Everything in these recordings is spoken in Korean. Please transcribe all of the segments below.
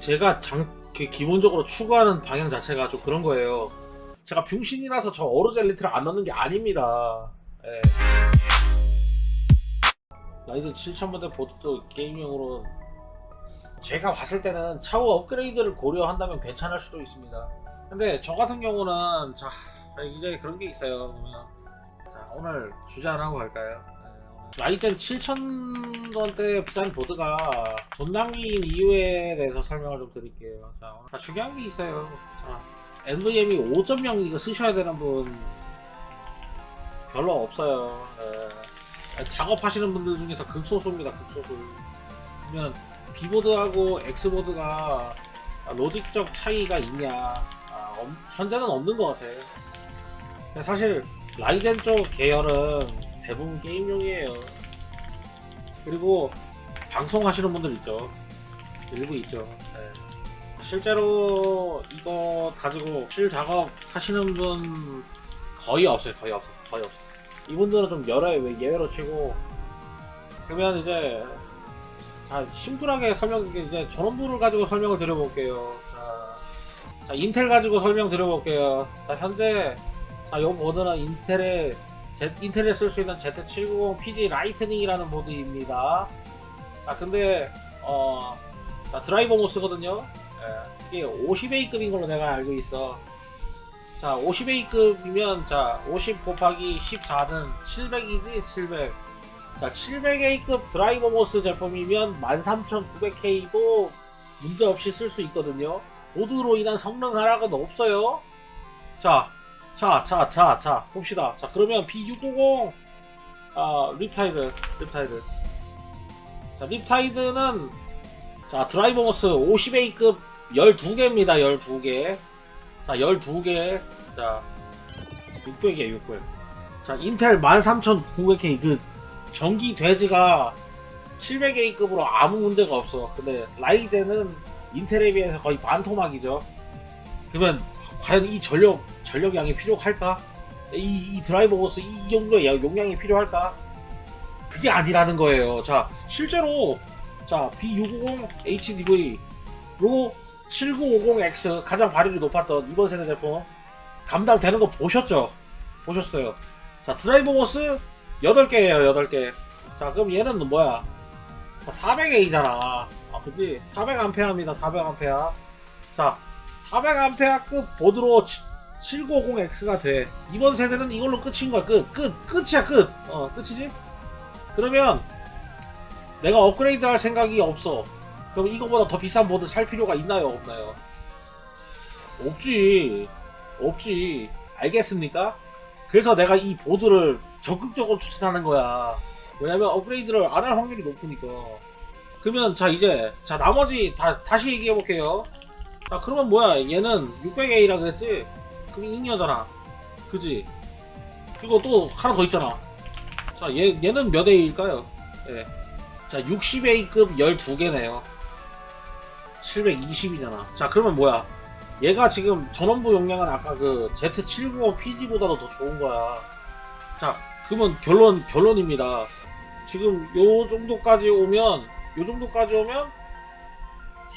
제가 장, 그 기본적으로 추구하는 방향 자체가 좀 그런 거예요. 제가 병신이라서 저 어로젤리트를 안 넣는 게 아닙니다. 예. 라이젠 7000번대 보드도 게임용으로 제가 봤을 때는 차후 업그레이드를 고려한다면 괜찮을 수도 있습니다. 근데 저 같은 경우는 자 이제 그런 게 있어요. 자 오늘 주제 하나 하고 갈까요? 네, 라이젠 7000원대 비싼 보드가 돈 낭비인 이유에 대해서 설명을 좀 드릴게요. 자, 자 중요한 게 있어요. 자 NVMe 5.0 이거 쓰셔야 되는 분 별로 없어요. 예. 작업하시는 분들 중에서 극소수입니다. 극소수. 그러면 B보드하고 X보드가 로직적 차이가 있냐? 아, 없- 현재는 없는 것 같아요. 사실 라이젠 쪽 계열은 대부분 게임용이에요. 그리고 방송하시는 분들 있죠. 일부 있죠. 네. 실제로 이거 가지고 실 작업 하시는 분 거의 없어요. 거의 없어. 거의 없어. 이분들은 좀 여러 예외로 치고 그러면 이제 자 심플하게 설명 이제 전원부를 가지고 설명을 드려볼게요. 자, 자 인텔 가지고 설명 드려볼게요. 자 현재 자이 보드는 인텔의 제, 인텔에 쓸 수 있는 Z790 PG 라이트닝이라는 보드입니다. 자 근데 어 자, 드라이버 모스거든요. 예, 이게 50A급인 걸로 내가 알고 있어. 자 50A급이면 자 50 곱하기 14는 700이지 700. 자 700A급 드라이버 모스 제품이면 13900K도 문제없이 쓸 수 있거든요. 보드로 인한 성능 하락은 없어요. 자, 자, 자, 자, 자, 봅시다. 자, 그러면 B690 아, 립타이드, 립타이드. 자, 립타이드는 자, 드라이버 모스 50A급 12개입니다. 12개. 자, 12개. 자, 600이에요, 600. 자, 인텔 13900K 그 전기 돼지가 700A급으로 아무 문제가 없어. 근데 라이젠은 인텔에 비해서 거의 반토막이죠. 그러면 과연 이 전력 전력량이 필요할까? 이, 이 드라이버 보스 이 정도의 용량이 필요할까? 그게 아니라는 거예요. 자, 실제로 자 B650 HDV로 7950X 가장 발열이 높았던 이번 세대 제품 감당되는 거 보셨죠? 보셨어요. 자, 드라이버 보스 8개예요, 8개. 자, 그럼 얘는 뭐야? 400A잖아. 아, 그지? 400A입니다, 400A. 자, 400A급 보드로 750X가 돼. 이번 세대는 이걸로 끝인 거야, 끝. 끝. 끝이야, 끝. 어, 끝이지? 그러면 내가 업그레이드 할 생각이 없어. 그럼 이거보다 더 비싼 보드 살 필요가 있나요, 없나요? 없지. 없지. 알겠습니까? 그래서 내가 이 보드를 적극적으로 추천하는 거야. 왜냐면 업그레이드를 안 할 확률이 높으니까. 그러면 자 이제 자 나머지 다 다시 얘기해 볼게요. 자 그러면 뭐야 얘는 600A라 그랬지? 그럼 잉여잖아. 그지? 그리고 또 하나 더 있잖아. 자 얘, 얘는 몇 A일까요? 예. 자 60A급 12개네요. 720이잖아. 자 그러면 뭐야? 얘가 지금 전원부 용량은 아까 그 Z790 PG보다도 더 좋은 거야. 자, 그러면 결론 결론입니다. 지금 요 정도까지 오면 요 정도까지 오면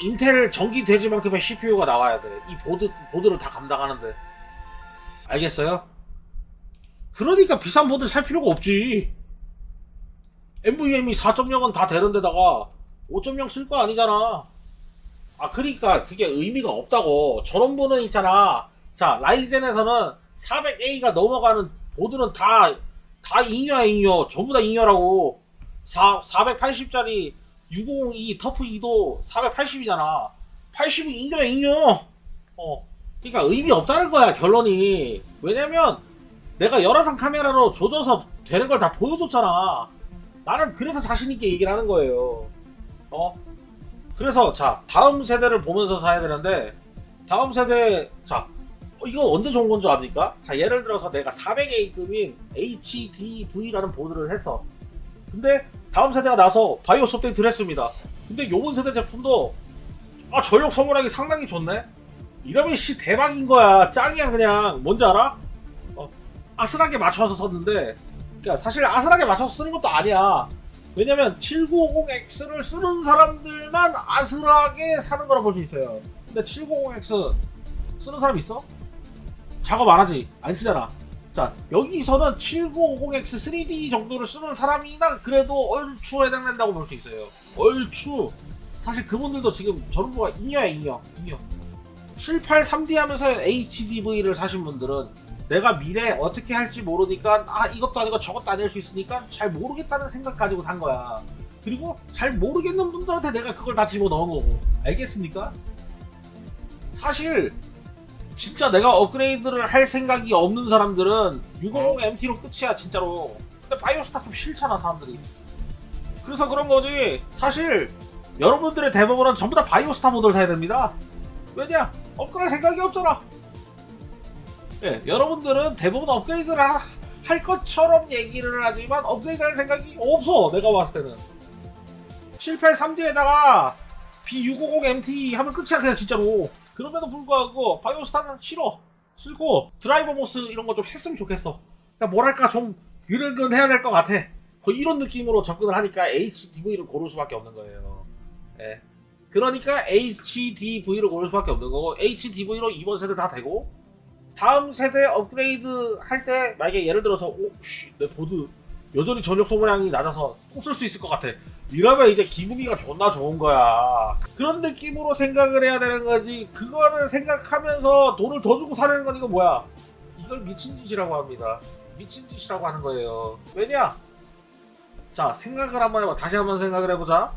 인텔 전기 돼지만큼의 CPU가 나와야 돼. 이 보드 보드를 다 감당하는데. 알겠어요? 그러니까 비싼 보드 살 필요가 없지. NVMe 4.0은 다 되는데다가 5.0 쓸 거 아니잖아. 아 그러니까 그게 의미가 없다고. 전원부는 있잖아. 자 라이젠에서는 400A가 넘어가는 보드는 다 다 잉여야 잉여. 전부 다 잉여라고. 4, 480짜리 602 터프 2도 480이잖아. 80이 잉여야 잉여. 어 그러니까 의미 없다는 거야 결론이. 왜냐면 내가 열화상 카메라로 조져서 되는 걸 다 보여줬잖아. 나는 그래서 자신있게 얘기를 하는 거예요. 어? 그래서 자 다음 세대를 보면서 사야 되는데 다음 세대 자 어, 이거 언제 좋은 건 줄 압니까? 자 예를 들어서 내가 400A급인 HDV라는 보드를 했어. 근데 다음 세대가 나서 바이오스 업데이트를 했습니다. 근데 요번 세대 제품도 아 전력 소모량이 상당히 좋네 이러면 씨 대박인 거야 짱이야 그냥 뭔지 알아? 어, 아슬하게 맞춰서 썼는데 그러니까 사실 아슬하게 맞춰서 쓰는 것도 아니야 왜냐면 7950X를 쓰는 사람들만 아슬하게 사는 거라 볼 수 있어요. 근데 790X 쓰는 사람 있어? 작업 안 하지? 안 쓰잖아. 자, 여기서는 7950X 3D 정도를 쓰는 사람이나 그래도 얼추 해당된다고 볼 수 있어요. 얼추. 사실 그분들도 지금 전부가 잉여야, 잉여. 잉여. 78 3D 하면서 HDV를 사신 분들은 내가 미래 어떻게 할지 모르니까 아 이것도 아니고 저것도 아닐 수 있으니까 잘 모르겠다는 생각 가지고 산 거야. 그리고 잘 모르겠는 분들한테 내가 그걸 다 집어 넣은 거고. 알겠습니까? 사실 진짜 내가 업그레이드를 할 생각이 없는 사람들은 650 MT로 끝이야 진짜로. 근데 바이오스타 좀 싫잖아 사람들이. 그래서 그런 거지. 사실 여러분들의 대부분은 전부 다 바이오스타 모드를 사야 됩니다. 왜냐? 업그레이드 생각이 없잖아. 예, 여러분들은 대부분 업그레이드를 하- 할 것처럼 얘기를 하지만 업그레이드 할 생각이 없어. 내가 봤을 때는. 78 3D에다가 B650 MT 하면 끝이야 그냥 진짜로. 그럼에도 불구하고 바이오스타는 싫어. 싫고 드라이버 모스 이런 거 좀 했으면 좋겠어. 그러니까 뭐랄까 좀 그럴건 해야 될 것 같아. 거의 이런 느낌으로 접근을 하니까 HDV를 고를 수밖에 없는 거예요. 예. 그러니까 HDV를 고를 수밖에 없는 거고 HDV로 이번 세대 다 되고 다음 세대 업그레이드 할 때 만약에 예를 들어서 오내 보드 여전히 전력 소모량이 낮아서 또 쓸 수 있을 것 같아. 이러면 이제 기분이가 존나 좋은 거야. 그런 느낌으로 생각을 해야 되는 거지. 그거를 생각하면서 돈을 더 주고 사는 건 이거 뭐야? 이걸 미친 짓이라고 합니다. 미친 짓이라고 하는 거예요. 왜냐? 자 생각을 한번 해봐. 다시 한번 생각을 해보자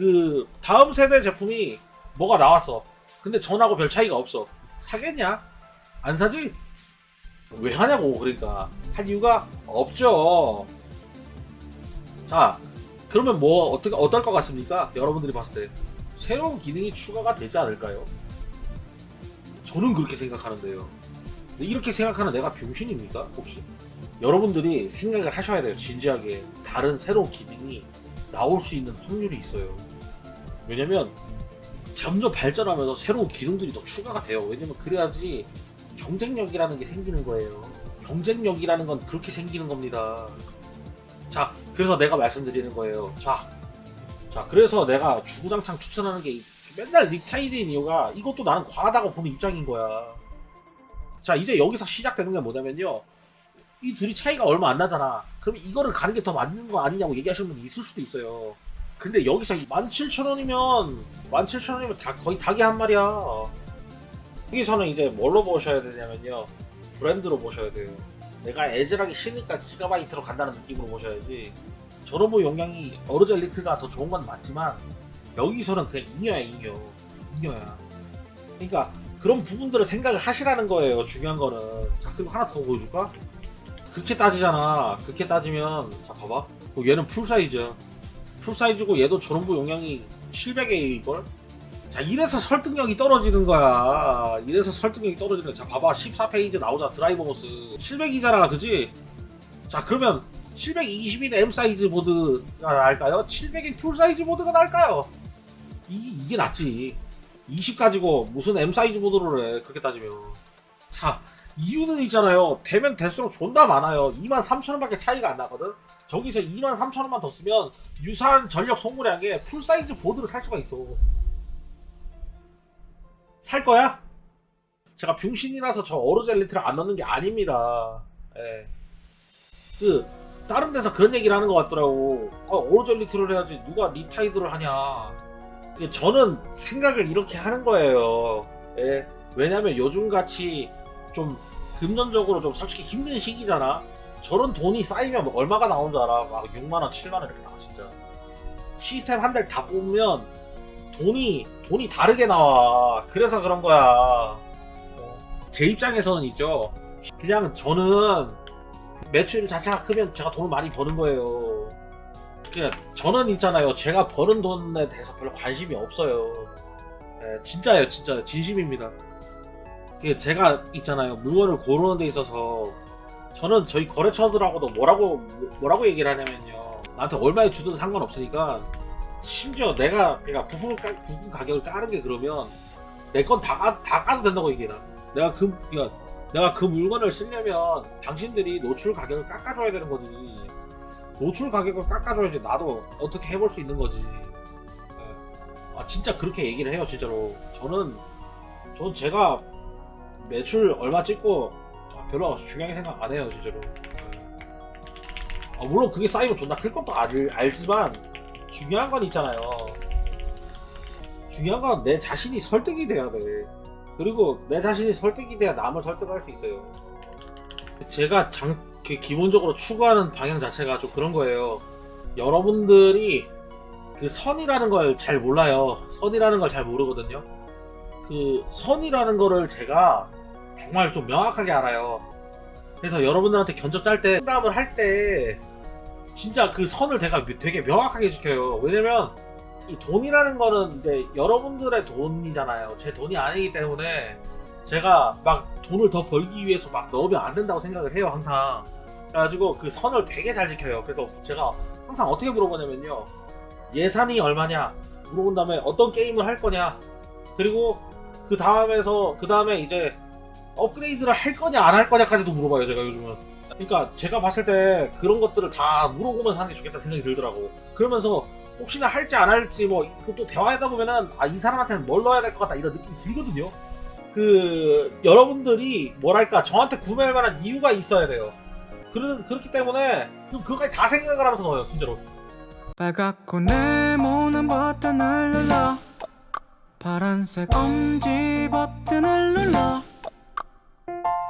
그 다음 세대 제품이 뭐가 나왔어 근데 전하고 별 차이가 없어 사겠냐 안 사지? 왜 하냐고 그러니까 할 이유가 없죠. 자 그러면 뭐 어떻게 어떨 것 같습니까? 여러분들이 봤을 때 새로운 기능이 추가가 되지 않을까요? 저는 그렇게 생각하는데요. 이렇게 생각하는 내가 병신입니까? 혹시? 여러분들이 생각을 하셔야 돼요. 진지하게 다른 새로운 기능이 나올 수 있는 확률이 있어요. 왜냐면 점점 발전하면서 새로운 기능들이 더 추가가 돼요. 왜냐면 그래야지 경쟁력이라는 게 생기는 거예요. 경쟁력이라는 건 그렇게 생기는 겁니다. 자, 그래서 내가 말씀드리는 거예요. 자, 자, 그래서 내가 주구장창 추천하는 게 맨날 닉타이드인 이유가 이것도 나는 과하다고 보는 입장인 거야. 자, 이제 여기서 시작되는 게 뭐냐면요. 이 둘이 차이가 얼마 안 나잖아. 그럼 이거를 가는 게 더 맞는 거 아니냐고 얘기하시는 분이 있을 수도 있어요. 근데 여기서 17,000원이면 17,000원이면 다 거의 닭이 한 마리야. 여기서는 이제 뭘로 보셔야 되냐면요. 브랜드로 보셔야 돼요. 내가 애절하게 쉬니까 기가바이트로 간다는 느낌으로 보셔야지. 저런 뭐 용량이 어르젤 리트가 더 좋은 건 맞지만 여기서는 그냥 잉여야 잉여. 잉여야. 그러니까 그런 부분들을 생각을 하시라는 거예요 중요한 거는. 자 그럼 하나 더 보여줄까? 그렇게 따지잖아. 그렇게 따지면 자 봐봐. 어, 얘는 풀 사이즈야 풀사이즈고 얘도 저런 부 용량이 700A일걸? 자 이래서 설득력이 떨어지는 거야. 이래서 설득력이 떨어지는 거야. 자 봐봐. 14페이지 나오자. 드라이버 모스. 700이잖아. 그지? 자 그러면 720인 M 사이즈 보드가 나을까요? 700인 풀 사이즈 보드가 나을까요? 이, 이게 낫지. 20 가지고 무슨 M 사이즈 보드를 해 그렇게 따지면. 자 이유는 있잖아요. 되면 될수록 존나 많아요. 23,000원밖에 차이가 안 나거든 저기서 23,000원만 더 쓰면 유사한 전력 소모량에 풀 사이즈 보드를 살 수가 있어 살 거야? 제가 병신이라서 저 어로젤리트를 안 넣는 게 아닙니다. 예. 그 다른 데서 그런 얘기를 하는 것 같더라고. 아, 어로젤리트를 해야지 누가 리타이드를 하냐. 그 저는 생각을 이렇게 하는 거예요. 예. 왜냐면 요즘 같이 좀 금전적으로 좀 솔직히 힘든 시기잖아. 저런 돈이 쌓이면 얼마가 나온 줄 알아? 막 6만 원, 7만 원 이렇게 나와 진짜. 시스템 한 달 다 뽑으면 돈이 돈이 다르게 나와. 그래서 그런 거야. 어, 제 입장에서는 있죠. 그냥 저는 매출 자체가 크면 제가 돈을 많이 버는 거예요. 저는 있잖아요. 제가 버는 돈에 대해서 별로 관심이 없어요. 예, 진짜예요, 진짜 진심입니다. 제가 있잖아요. 물건을 고르는 데 있어서 저는 저희 거래처들하고도 뭐라고 뭐라고 얘기를 하냐면요. 나한테 얼마에 주든 상관없으니까 심지어 내가 그러니까 부품, 가, 부품 가격을 까는 게 그러면 내 건 다 다 까도 된다고 얘기해라. 내가 그 그러니까 내가 그 물건을 쓰려면 당신들이 노출 가격을 깎아줘야 되는 거지. 노출 가격을 깎아줘야지 나도 어떻게 해볼 수 있는 거지. 예. 아 진짜 그렇게 얘기를 해요 진짜로. 저는 전 제가 매출 얼마 찍고 아, 별로 중요하게 생각 안 해요 진짜로. 예. 아, 물론 그게 쌓이면 존나 클 것도 알, 알지만 중요한 건 있잖아요. 중요한 건 내 자신이 설득이 돼야 돼. 그리고 내 자신이 설득이 돼야 남을 설득할 수 있어요. 제가 장, 그 기본적으로 추구하는 방향 자체가 좀 그런 거예요. 여러분들이 그 선이라는 걸 잘 몰라요. 선이라는 걸 잘 모르거든요. 그 선이라는 거를 제가 정말 좀 명확하게 알아요. 그래서 여러분들한테 견적 짤 때 상담을 할 때 진짜 그 선을 제가 되게 명확하게 지켜요. 왜냐면 이 돈이라는 거는 이제 여러분들의 돈이잖아요. 제 돈이 아니기 때문에 제가 막 돈을 더 벌기 위해서 막 넣으면 안 된다고 생각을 해요, 항상. 그래가지고 그 선을 되게 잘 지켜요. 그래서 제가 항상 어떻게 물어보냐면요. 예산이 얼마냐? 물어본 다음에 어떤 게임을 할 거냐? 그리고 그 다음에서, 그 다음에 이제 업그레이드를 할 거냐, 안 할 거냐까지도 물어봐요, 제가 요즘은. 그러니까 제가 봤을 때 그런 것들을 다 물어보면서 하는 게 좋겠다 생각이 들더라고. 그러면서 혹시나 할지 안 할지 뭐또 대화하다 보면은 아 이 사람한테는 뭘 넣어야 될 것 같다 이런 느낌이 들거든요. 그 여러분들이 뭐랄까 저한테 구매할 만한 이유가 있어야 돼요. 그런 그렇기 때문에 좀 그것까지 다 생각을 하면서 넣어요, 진짜로. 빨갛고 네모난 버튼을 눌러 파란색 엄지 버튼을 눌러